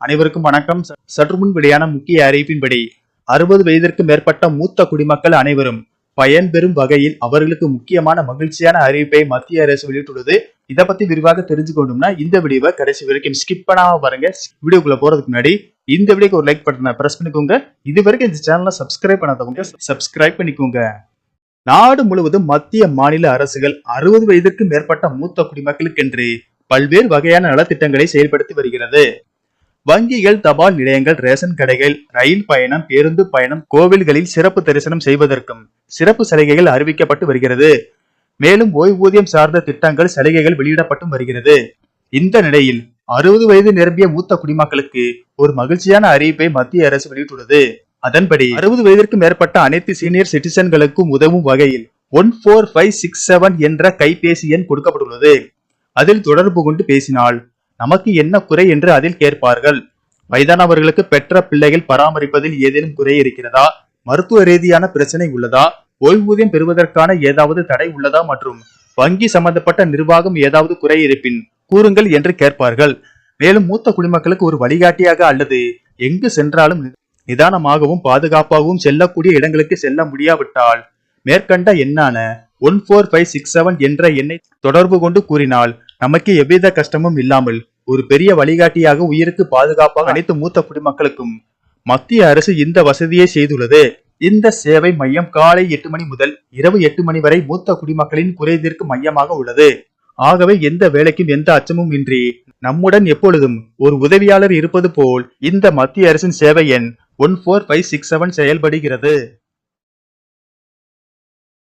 அனைவருக்கும் வணக்கம். ச- சற்று முன் வெளியான முக்கிய அறிவிப்பின்படி அறுபது வயதிற்கு மேற்பட்ட மூத்த குடிமக்கள் அனைவரும் பயன்பெறும் வகையில் அவர்களுக்கு முக்கியமான மகிழ்ச்சியான அறிவிப்பை மத்திய அரசு வெளியிட்டுள்ளது. இதை பத்தி விரிவாக தெரிஞ்சுக்கணும்னா இந்த வீடியோவை கடைசி வரைக்கும் ஸ்கிப் பண்ணாம பாருங்க. வீடியோக்குள்ள போறதுக்கு முன்னாடி இந்த வீடியோக்கு ஒரு லைக் பட்டனை பிரஸ் பண்ணிக்கோங்க. இது வரைக்கும் இந்த சேனலை சப்ஸ்கிரைப் பண்ணாதவங்க சப்ஸ்கிரைப் பண்ணிக்கோங்க. நாடு முழுவதும் மத்திய மாநில அரசுகள் அறுபது வயதிற்கு மேற்பட்ட மூத்த குடிமக்களுக்கென்று பல்வேறு வகையான நலத்திட்டங்களை செயல்படுத்தி வருகிறது. வங்கிகள் தபால் நிலையங்கள் ரேஷன் கடைகள் ரயில் பயணம் பேருந்து பயணம் கோவில்களில் சிறப்பு தரிசனம் செய்வதற்கும் சிறப்பு சலுகைகள் அறிவிக்கப்பட்டு வருகிறது. மேலும் ஓய்வூதியம் சார்ந்த திட்டங்கள் சலுகைகள் வெளியிடப்பட்டும் வருகிறது. இந்த நிலையில் அறுபது வயது நிரம்பிய மூத்த குடிமக்களுக்கு ஒரு மகிழ்ச்சியான அறிவிப்பை மத்திய அரசு வெளியிட்டுள்ளது. அதன்படி அறுபது வயதிற்கு மேற்பட்ட அனைத்து சீனியர் சிட்டிசன்களுக்கும் உதவும் வகையில் one four five six seven என்ற கைபேசி எண் கொடுக்கப்பட்டுள்ளது. அதில் தொடர்பு கொண்டு பேசினால் நமக்கு என்ன குறை என்று அதில் கேட்பார்கள். வயதானவர்களுக்கு பெற்ற பிள்ளைகள் பராமரிப்பதில் ஏதேனும் குறை இருக்கிறதா? மருத்துவ ரீதியான பிரச்சனை உள்ளதா? ஓய்வூதியம் பெறுவதற்கான ஏதாவது தடை உள்ளதா? மற்றும் வங்கி சம்பந்தப்பட்ட நிர்வாகம் ஏதாவது குறை இருப்பின் கூறுங்கள் என்று கேட்பார்கள். மேலும் மூத்த குடிமக்களுக்கு ஒரு வழிகாட்டியாக அல்லது எங்கு சென்றாலும் நிதானமாகவும் பாதுகாப்பாகவும் செல்லக்கூடிய இடங்களுக்கு செல்ல முடியாவிட்டால் மேற்கண்ட எண்ணான one four five six seven என்ற எண்ணை தொடர்பு கொண்டு கூறினால் நமக்கு எவ்வித கஷ்டமும் இல்லாமல் ஒரு பெரிய வழிகாட்டியாக உயிருக்கு பாதுகாப்பாக அனைத்து மூத்த குடிமக்களுக்கும் மத்திய அரசு இந்த வசதியை செய்துள்ளது. இந்த சேவை மையம் காலை எட்டு மணி முதல் இரவு எட்டு மணி வரை மூத்த குடிமக்களின் குறைதீர்க்கும் மையமாக உள்ளது. ஆகவே எந்த வேலைக்கும் எந்த அச்சமும் இன்றி நம்முடன் எப்பொழுதும் ஒரு உதவியாளர் இருப்பது போல் இந்த மத்திய அரசின் சேவை எண் one four five six seven செயல்படுகிறது.